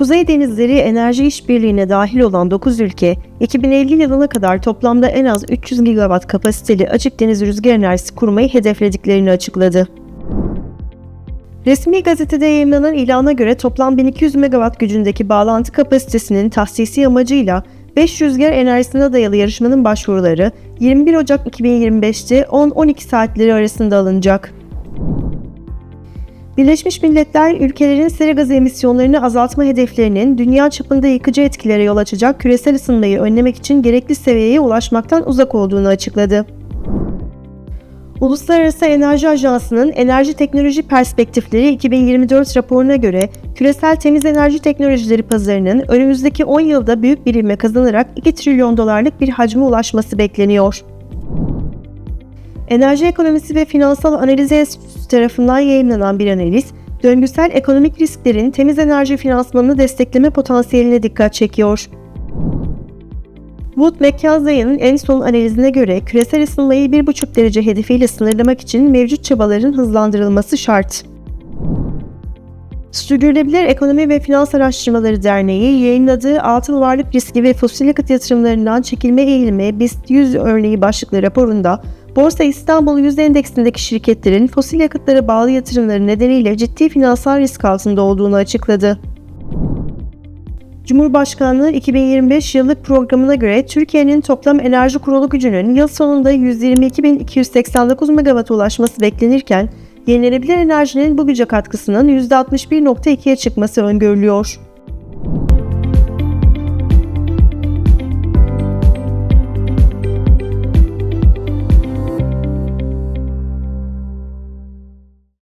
Kuzey Denizleri Enerji İşbirliği'ne dahil olan 9 ülke, 2050 yılına kadar toplamda en az 300 gigawatt kapasiteli açık deniz rüzgar enerjisi kurmayı hedeflediklerini açıkladı. Resmi gazetede yayınlanan ilana göre toplam 1200 megawatt gücündeki bağlantı kapasitesinin tahsisi amacıyla 5 rüzgar enerjisine dayalı yarışmanın başvuruları 21 Ocak 2025'te 10-12 saatleri arasında alınacak. Birleşmiş Milletler, ülkelerin sera gazı emisyonlarını azaltma hedeflerinin dünya çapında yıkıcı etkilere yol açacak küresel ısınmayı önlemek için gerekli seviyeye ulaşmaktan uzak olduğunu açıkladı. Uluslararası Enerji Ajansı'nın Enerji Teknoloji Perspektifleri 2024 raporuna göre küresel temiz enerji teknolojileri pazarının önümüzdeki 10 yılda büyük bir ivme kazanarak 2 trilyon dolarlık bir hacme ulaşması bekleniyor. Enerji Ekonomisi ve Finansal Analiz Enstitüsü tarafından yayınlanan bir analiz, döngüsel ekonomik risklerin temiz enerji finansmanını destekleme potansiyeline dikkat çekiyor. Wood McKenzie'nin en son analizine göre küresel ısınmayı 1,5 derece hedefiyle sınırlamak için mevcut çabaların hızlandırılması şart. Sürdürülebilir Ekonomi ve Finans Araştırmaları Derneği yayınladığı altın varlık riski ve fosil yakıt yatırımlarından çekilme eğilimi BIST 100 örneği başlıklı raporunda Borsa İstanbul Yüz Endeksindeki şirketlerin fosil yakıtlara bağlı yatırımları nedeniyle ciddi finansal risk altında olduğunu açıkladı. Cumhurbaşkanlığı 2025 yıllık programına göre Türkiye'nin toplam enerji kurulu gücünün yıl sonunda 122.289 megawatt ulaşması beklenirken, yenilenebilir enerjinin bu güce katkısının %61.2'ye çıkması öngörülüyor.